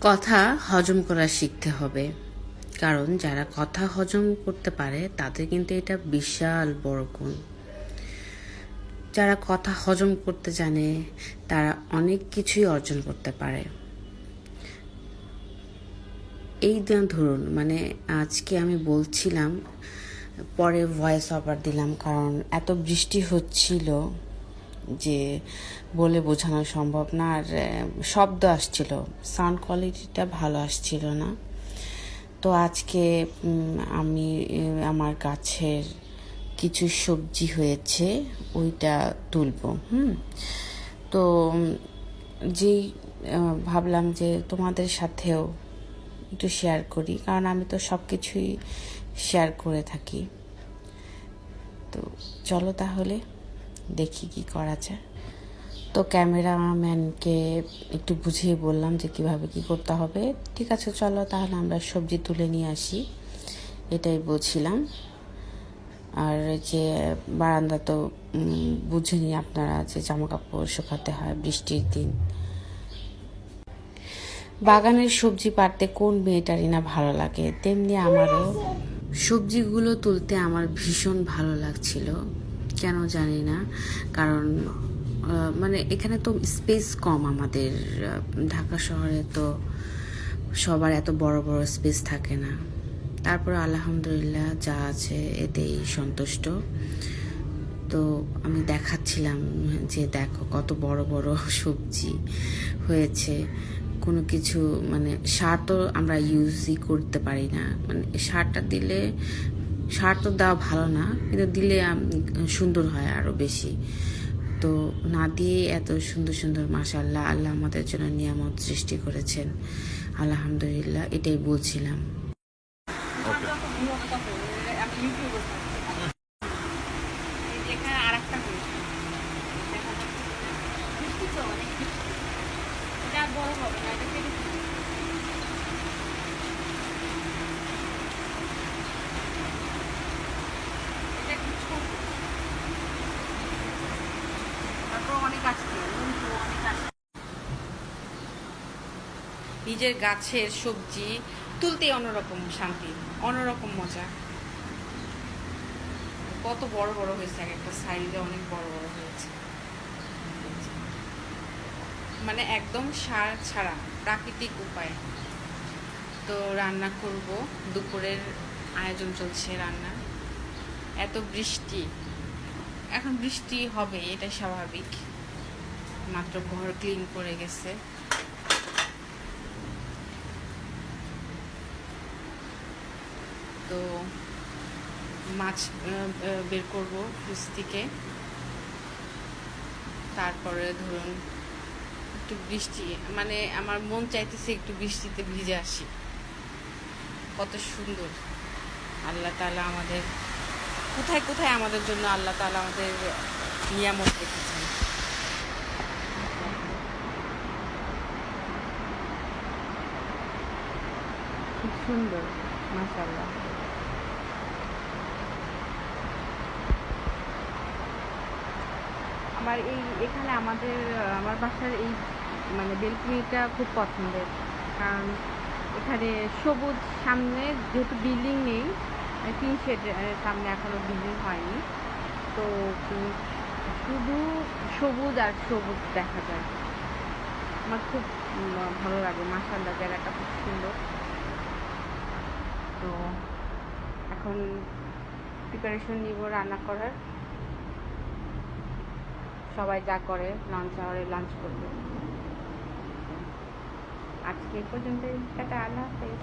কথা হজম করা শিখতে হবে। কারণ যারা কথা হজম করতে পারে, তাদের কিন্তু এটা বিশাল বড় গুণ। যারা কথা হজম করতে জানে, তারা অনেক কিছুই অর্জন করতে পারে। এই ধরুন মানে আজকে আমি বলছিলাম, পরে ভয়েস অফার দিলাম, কারণ এত বৃষ্টি হচ্ছিল। যে বলে বোঝানো সম্ভব না, আর শব্দ আসছিল। সাউন্ড কোয়ালিটিটা ভালো আসছিল না। তো আজকে আমি আমার গাছের কিছু সবজি হয়েছে, ওইটা তুলবো, হুম? তো যেই ভাবলাম যে তোমাদের সাথেও একটু শেয়ার করি, কারণ আমি তো সব কিছুই শেয়ার করে থাকি। তো চলো তাহলে। দেখি কি করা যায়। তো ক্যামেরাম্যানকে একটু বুঝিয়ে বললাম যে কীভাবে কি করতে হবে। ঠিক আছে, চলো তাহলে আমরা সবজি তুলে নিয়ে আসি। এটাই বলছিলাম। আর যে বারান্দা তো বুঝেনি আপনারা যে জামা কাপড় শুকাতে হয় বৃষ্টির দিন। বাগানের সবজি পাড়তে কোন মেয়েটারই না ভালো লাগে? তেমনি আমারও। সবজিগুলো তুলতে আমার ভীষণ ভালো লাগছিল। কেন জানি না। কারণ মানে এখানে তো স্পেস কম আমাদের ঢাকা শহরে তো সবার এত বড় বড় স্পেস থাকে না। তারপর আলহামদুলিল্লাহ যা আছে এতেই সন্তুষ্ট। তো আমি দেখাচ্ছিলাম যে দেখো কত বড় বড় সবজি হয়েছে। কোনো কিছু মানে সার তো আমরা ইউজই করতে পারি না। মানে সারটা দিলে সার তো দেওয়া ভালো না, কিন্তু দিলে সুন্দর হয় আরও বেশি। তো না দিয়ে এত সুন্দর সুন্দর মাশাল্লাহ আল্লাহ আমাদের জন্য নিয়ামত সৃষ্টি করেছেন। আলহামদুলিল্লাহ, এটাই বলছিলাম ওকে আমি ইউটিউবে এখানে আর একটা হয়েছে দেখা যাচ্ছে বৃষ্টি তো অনেক বৃষ্টি এটা আর বড় হবে না এটা কেটে দিই। এটা একটু ছোট তারপর অনেক আসছে অনেক আসছে নিজের গাছের সবজি তুলতে অন্যরকম শান্তি, অন্যরকম মজা। কত বড় বড় হয়েছে এক একটা সাইজে, অনেক বড় বড় হয়েছে। মানে একদম সার ছাড়া, প্রাকৃতিক উপায়। তো রান্না করব, দুপুরের আয়োজন চলছে রান্না। এত বৃষ্টি, এখন বৃষ্টি হবে এটা স্বাভাবিক। মাত্র ঘর ক্লিন করে গেছে। তো মাছ বের করব ফ্রিজ থেকে। তারপরে ধরুন একটু বৃষ্টি মানে আমার মন চাইতেছে একটু বৃষ্টিতে ভিজে আসি। কত সুন্দর। আল্লাহ তালা আমাদের, কোথায় কোথায় আমাদের জন্য আল্লাহ তালা আমাদের নিয়ামত রেখেছেন। খুব সুন্দর, মাশাআল্লাহ। আমার এই, এখানে আমাদের, আমার বাসার এই মানে বেলকুনিটা খুব পছন্দের। কারণ এখানে সবুজ সামনে যেহেতু বিল্ডিং নেই তিন শেড সামনে এখনও বিল্ডিং হয়নি। তো শুধু সবুজ আর সবুজ দেখা যায়। আমার খুব ভালো লাগে মাসাল্লাহ জায়গাটা খুব সুন্দর। তো এখন প্রিপারেশন নিব রান্না করার। সবাই যা করে লাঞ্চ আওয়ারে লাঞ্চ করবে। আজকে পর্যন্ত টাটা, আল্লাহ হাফেজ।